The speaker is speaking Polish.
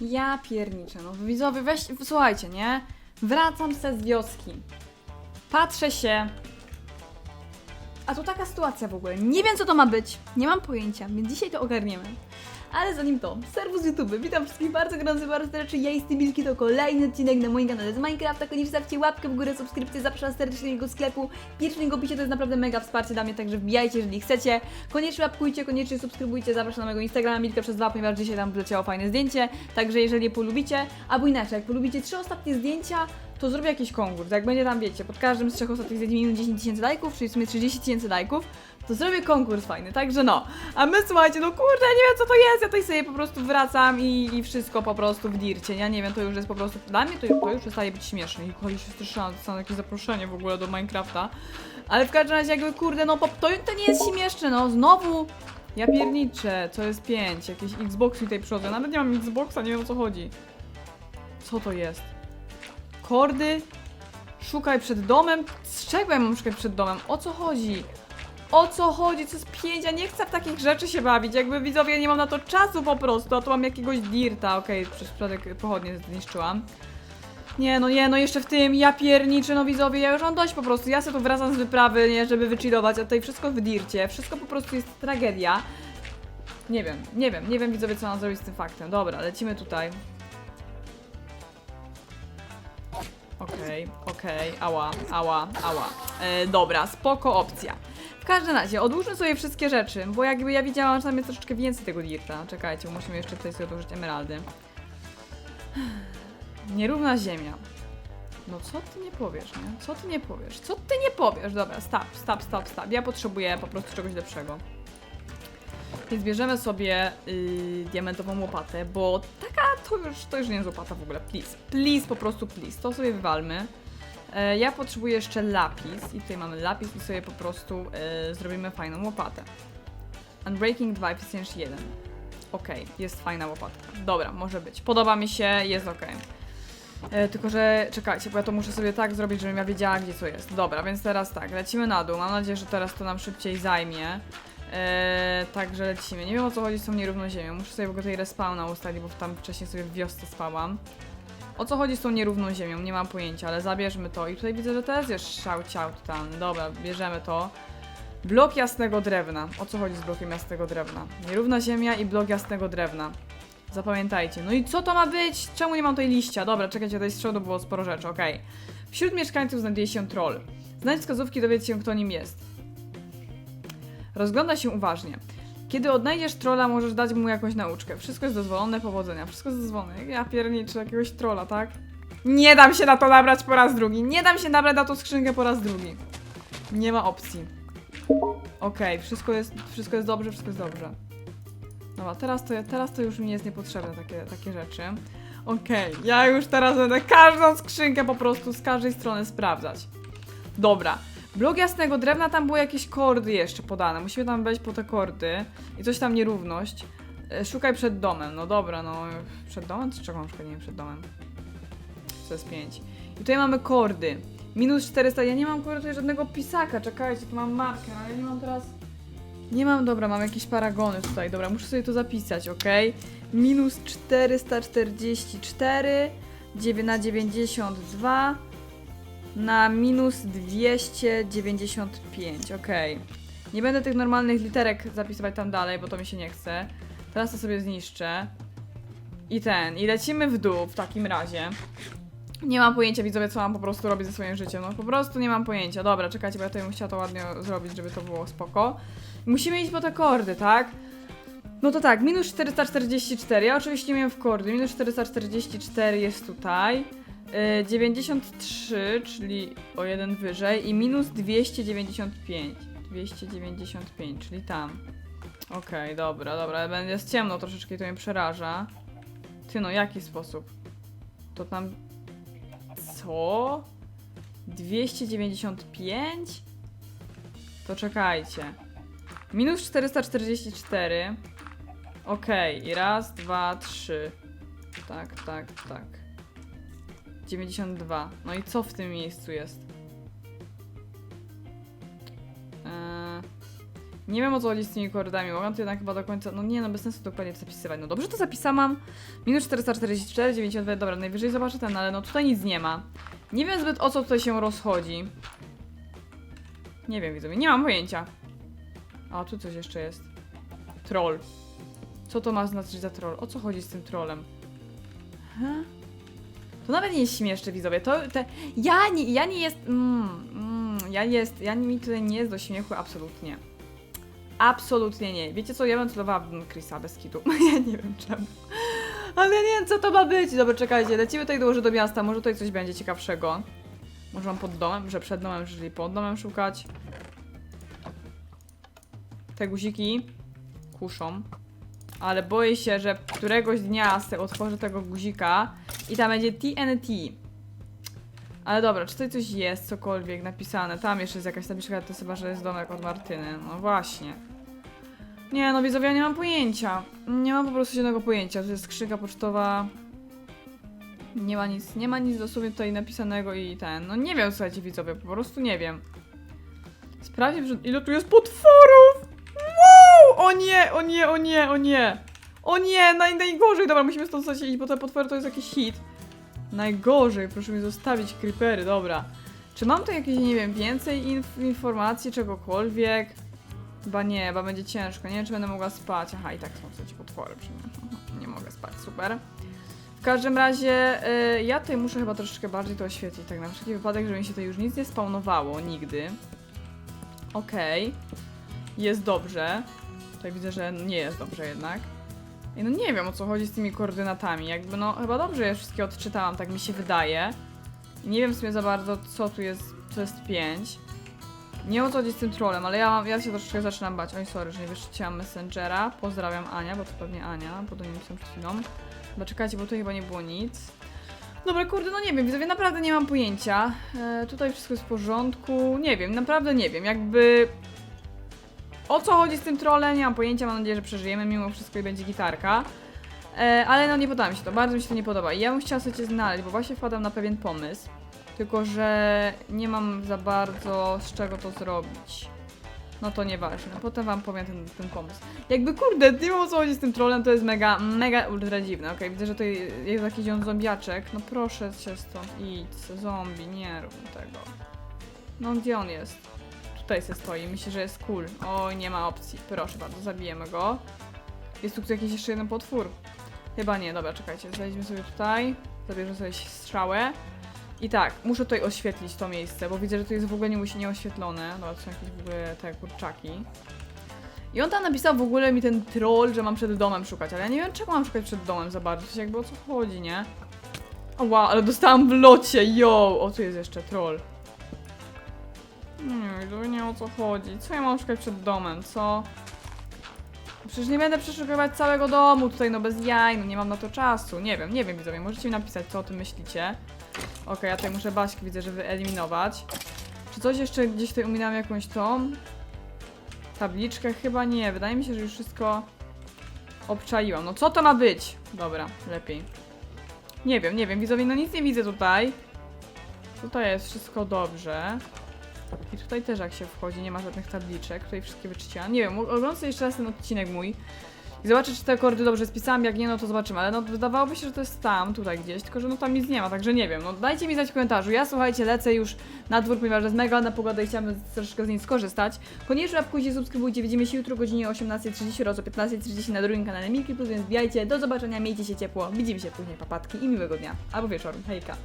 Ja pierniczę, no widzowie, weź, słuchajcie, nie? Wracam se z wioski. Patrzę się. A tu taka sytuacja w ogóle. Nie wiem, co to ma być. Nie mam pojęcia, więc dzisiaj to ogarniemy. Ale zanim to, serwus YouTube, witam wszystkich bardzo gorąco, bardzo serdecznie, ja jestem Milki, to kolejny odcinek na moim kanale z Minecrafta, koniecznie stawcie łapkę w górę, subskrypcję, zapraszam serdecznie do jego sklepu, pierwszy link opisie to jest naprawdę mega wsparcie dla mnie, także wbijajcie, jeżeli chcecie, koniecznie łapkujcie, koniecznie subskrybujcie, zapraszam na mojego Instagrama Milka przez dwa, ponieważ dzisiaj tam wleciało fajne zdjęcie, także jeżeli je polubicie, albo inaczej, jak polubicie trzy ostatnie zdjęcia, to zrobię jakiś konkurs, jak będzie tam, wiecie, pod każdym z trzech ostatnich zdjęć minimum 10 tysięcy lajków, czyli w sumie 30 tysięcy lajków, to zrobię konkurs fajny, także no. A my słuchajcie, no kurde, nie wiem co to jest, ja tutaj sobie po prostu wracam i, i wszystko po prostu w dircie, ja nie wiem, to już jest po prostu, dla mnie to, to już przestaje być śmieszne i chodzi się strasznie, dostanę jakieś zaproszenie w ogóle do Minecrafta, ale w każdym razie jakby kurde, no to, to nie jest śmieszne, no znowu ja pierniczę, co jest 5, jakieś Xbox mi tutaj przychodzą, nawet nie mam Xboxa, nie wiem o co chodzi. Co to jest? Kordy? Szukaj przed domem? Z czego ja mam szukać przed domem? O co chodzi? O co chodzi? Co jest pięć? Ja nie chcę w takich rzeczy się bawić. Jakby widzowie, ja nie mam na to czasu po prostu, a tu mam jakiegoś dirta. Okej, przez przypadek pochodnie zniszczyłam. Nie, no nie, no jeszcze w tym, ja pierniczę, no widzowie, ja już mam dość po prostu. Ja sobie tu wracam z wyprawy, nie, żeby wychillować, a tutaj wszystko w dircie. Wszystko po prostu jest tragedia. Nie wiem, nie wiem, nie wiem widzowie, co mam zrobić z tym faktem. Dobra, lecimy tutaj. Okej, okej, ała, ała, ała. E, dobra, spoko opcja. Każdym razie, odłóżmy sobie wszystkie rzeczy, bo jakby ja widziałam, że tam jest troszeczkę więcej tego dirta. Czekajcie, musimy jeszcze tutaj sobie odłożyć emeraldy. Nierówna ziemia. No co ty nie powiesz, nie? Co ty nie powiesz? Co ty nie powiesz? Dobra, stop, stop, stop, stop. Ja potrzebuję po prostu czegoś lepszego. Więc bierzemy sobie yy, diamentową łopatę, bo taka to już, to już nie jest łopata w ogóle. Please, please, po prostu please. To sobie wywalmy. E, ja potrzebuję jeszcze lapis i tutaj mamy lapis i sobie po prostu e, zrobimy fajną łopatę. Unbreaking 2 Efficiency 1. Okej, jest fajna łopatka. Dobra, może być. Podoba mi się, jest ok. E, tylko, że czekajcie, bo ja to muszę sobie tak zrobić, żebym ja wiedziała, gdzie co jest. Dobra, więc teraz tak, lecimy na dół. Mam nadzieję, że teraz to nam szybciej zajmie. Eee, także lecimy. Nie wiem o co chodzi z tą nierówną ziemią. Muszę sobie w ogóle tej respawna ustalić, bo tam wcześniej sobie w wiosce spałam. O co chodzi z tą nierówną ziemią? Nie mam pojęcia, ale zabierzmy to. I tutaj widzę, że też jest szał ciał totalny. Dobra, bierzemy to. Blok jasnego drewna. O co chodzi z blokiem jasnego drewna? Nierówna ziemia i blok jasnego drewna. Zapamiętajcie. No i co to ma być? Czemu nie mam tutaj liścia? Dobra, czekajcie, tutaj z przodu było sporo rzeczy, okej. Wśród mieszkańców znajduje się troll. Znajdź wskazówki, dowiedz się, kto nim jest. Rozgląda się uważnie. Kiedy odnajdziesz trolla, możesz dać mu jakąś nauczkę. Wszystko jest dozwolone, powodzenia. Wszystko jest dozwolone. Ja pierniczę jakiegoś trolla, tak? Nie dam się na to nabrać po raz drugi. Nie dam się nabrać na tą skrzynkę po raz drugi. Nie ma opcji. Okej, wszystko, jest, wszystko jest dobrze, wszystko jest dobrze. Dobra, teraz to, teraz to już mi jest niepotrzebne takie, takie rzeczy. Okej, ja już teraz będę każdą skrzynkę po prostu z każdej strony sprawdzać. Dobra, Blok jasnego drewna, tam były jakieś kordy jeszcze podane. Musimy tam wejść po te kordy. I coś tam nierówność. E, Szukaj przed domem. No dobra, no. Przed domem? Czy czego mam? Nie wiem, przed domem. To jest 5. I tutaj mamy kordy. Minus 400. Ja nie mam tutaj żadnego pisaka. Czekajcie, tu mam markę, ale nie mam teraz... Nie mam, dobra, mam jakieś paragony tutaj. Dobra, muszę sobie to zapisać, ok? Minus 444 dziewię- na 92 na minus 295, okej. Nie będę tych normalnych literek zapisywać tam dalej, bo to mi się nie chce. Teraz to sobie zniszczę. I ten, i lecimy w dół w takim razie. Nie mam pojęcia, widzowie, co mam po prostu robić ze swoim życiem. No po prostu nie mam pojęcia. Dobra, czekajcie, bo ja tutaj bym chciała to ładnie zrobić, żeby to było spoko. Musimy iść po te kordy, tak? No to tak, minus 444. Ja oczywiście wiem w kordy. Minus 444 jest tutaj. Y, 93, czyli o jeden wyżej i minus 295. 295, czyli tam. Okej, dobra, dobra, będzie jest ciemno troszeczkę to mnie przeraża. Ty no, jaki sposób? To tam... Co? 295? To czekajcie. Minus 444. Okej, i raz, dwa, trzy. Tak, tak, tak. 92. No i co w tym miejscu jest? Eee, Nie wiem o co chodzi z tymi kordami, mogłam to jednak chyba do końca, no nie no, bez sensu dokładnie zapisywać. No dobrze to zapisałam, minus 444, 92, dobra, najwyżej zobaczę ten, ale no tutaj nic nie ma. Nie wiem zbyt o co tutaj się rozchodzi. Nie wiem, widzowie, nie mam pojęcia. A, tu coś jeszcze jest. Troll. Co to ma znaczyć za troll? O co chodzi z tym trollem? He? To nawet nie jest śmieszne, widzowie. To, te, ja nie, ja nie jest, mm, mm, ja jest, ja mi tutaj nie jest do śmiechu, absolutnie. Absolutnie nie. Wiecie co, ja bym celowała Chrisa bez kitu. ja nie wiem czemu. Ale ja nie wiem, co to ma być. Dobra, czekajcie, lecimy tutaj dołożę do miasta, może tutaj coś będzie ciekawszego. Może mam pod domem, że przed domem, czyli pod domem szukać. Te guziki kuszą. Ale boję się, że któregoś dnia otworzę tego guzika i tam będzie TNT. Ale dobra, czy tutaj coś jest, cokolwiek napisane? Tam jeszcze jest jakaś tabliczka, to chyba, że jest domek od Martyny. No właśnie. Nie, no widzowie, ja nie mam pojęcia. Nie mam po prostu żadnego pojęcia. Tu jest skrzynka pocztowa. Nie ma nic, nie ma nic dosłownie tutaj napisanego i ten. No nie wiem, słuchajcie widzowie, po prostu nie wiem. Sprawdźcie, że ile tu jest potworów! Wow! O nie, o nie, o nie, o nie! O nie, naj, najgorzej! Dobra, musimy stąd iść, bo te potwory to jest jakiś hit. Najgorzej, proszę mi zostawić creepery, dobra. Czy mam tu jakieś, nie wiem, więcej inf informacji, czegokolwiek? Chyba nie, chyba będzie ciężko. Nie wiem, czy będę mogła spać. Aha, i tak są ci potwory przy mnie. Mhm, Nie mogę spać, super. W każdym razie, y, ja tutaj muszę chyba troszeczkę bardziej to oświetlić, tak na wszelki wypadek, żeby mi się tutaj już nic nie spawnowało, nigdy. Okej. Jest dobrze. Tutaj widzę, że nie jest dobrze jednak. No nie wiem o co chodzi z tymi koordynatami. Jakby no chyba dobrze je wszystkie odczytałam, tak mi się wydaje. Nie wiem w sumie za bardzo co tu jest, co jest 5. Nie o co chodzi z tym trolem, ale ja, ja się troszeczkę zaczynam bać. Oj, sorry, że nie wyszczyciłam Messengera. Pozdrawiam Ania, bo to pewnie Ania, bo do niej przed chwilą. Chyba czekajcie, bo tutaj chyba nie było nic. Dobra, kurde, no nie wiem, widzowie, naprawdę nie mam pojęcia. E, tutaj wszystko jest w porządku. Nie wiem, naprawdę nie wiem. Jakby o co chodzi z tym trolem, nie mam pojęcia, mam nadzieję, że przeżyjemy mimo wszystko i będzie gitarka. E, ale no nie podoba mi się to, bardzo mi się to nie podoba. I ja bym chciała sobie cię znaleźć, bo właśnie wpadam na pewien pomysł. Tylko, że nie mam za bardzo z czego to zrobić. No to nieważne, potem wam powiem ten, ten pomysł. Jakby kurde, nie wiem o co chodzi z tym trolem, to jest mega, mega ultra dziwne, okej? Widzę, że tutaj jest jakiś on zombiaczek. No proszę cię stąd idź, zombie, nie rób tego. No gdzie on jest? Tutaj se stoi, myślę, że jest cool. Oj, nie ma opcji. Proszę bardzo, zabijemy go. Jest tu jakiś jeszcze jeden potwór. Chyba nie, dobra, czekajcie. Zejdźmy sobie tutaj. Zabierzemy sobie strzałę. I tak, muszę tutaj oświetlić to miejsce, bo widzę, że tu jest w ogóle nieoświetlone. Dobra, to są jakieś w ogóle te kurczaki. I on tam napisał w ogóle mi ten troll, że mam przed domem szukać, ale ja nie wiem czego mam szukać przed domem za bardzo, sensie jakby o co chodzi, nie? O wow, ale dostałam w locie, yo! O, tu jest jeszcze troll. Nie wiem, nie o co chodzi. Co ja mam szukać przed domem, co? Przecież nie będę przeszukiwać całego domu tutaj, no bez jaj, no nie mam na to czasu. Nie wiem, nie wiem widzowie, możecie mi napisać, co o tym myślicie. Okej, ja tutaj muszę Baśki, widzę, że wyeliminować. Czy coś jeszcze gdzieś tutaj uminam jakąś tą tabliczkę? Chyba nie, wydaje mi się, że już wszystko obczaiłam. No co to ma być? Dobra, lepiej. Nie wiem, nie wiem, widzowie, no nic nie widzę tutaj. Tutaj jest wszystko dobrze. I tutaj też jak się wchodzi, nie ma żadnych tabliczek, tutaj wszystkie wyczyściłam. Nie wiem, oglądam jeszcze raz ten odcinek mój i zobaczę, czy te kordy dobrze spisałam, jak nie, no to zobaczymy, ale no wydawałoby się, że to jest tam, tutaj gdzieś, tylko że no tam nic nie ma, także nie wiem, no dajcie mi znać w komentarzu. Ja słuchajcie, lecę już na dwór, ponieważ jest mega ładna pogoda i chciałabym troszeczkę z niej skorzystać. Koniecznie łapkujcie, subskrybujcie, widzimy się jutro o godzinie 18.30 oraz o 15.30 na drugim kanale Milki Plus, więc wbijajcie, do zobaczenia, miejcie się ciepło, widzimy się później, papatki i miłego dnia, albo wieczoru, hejka.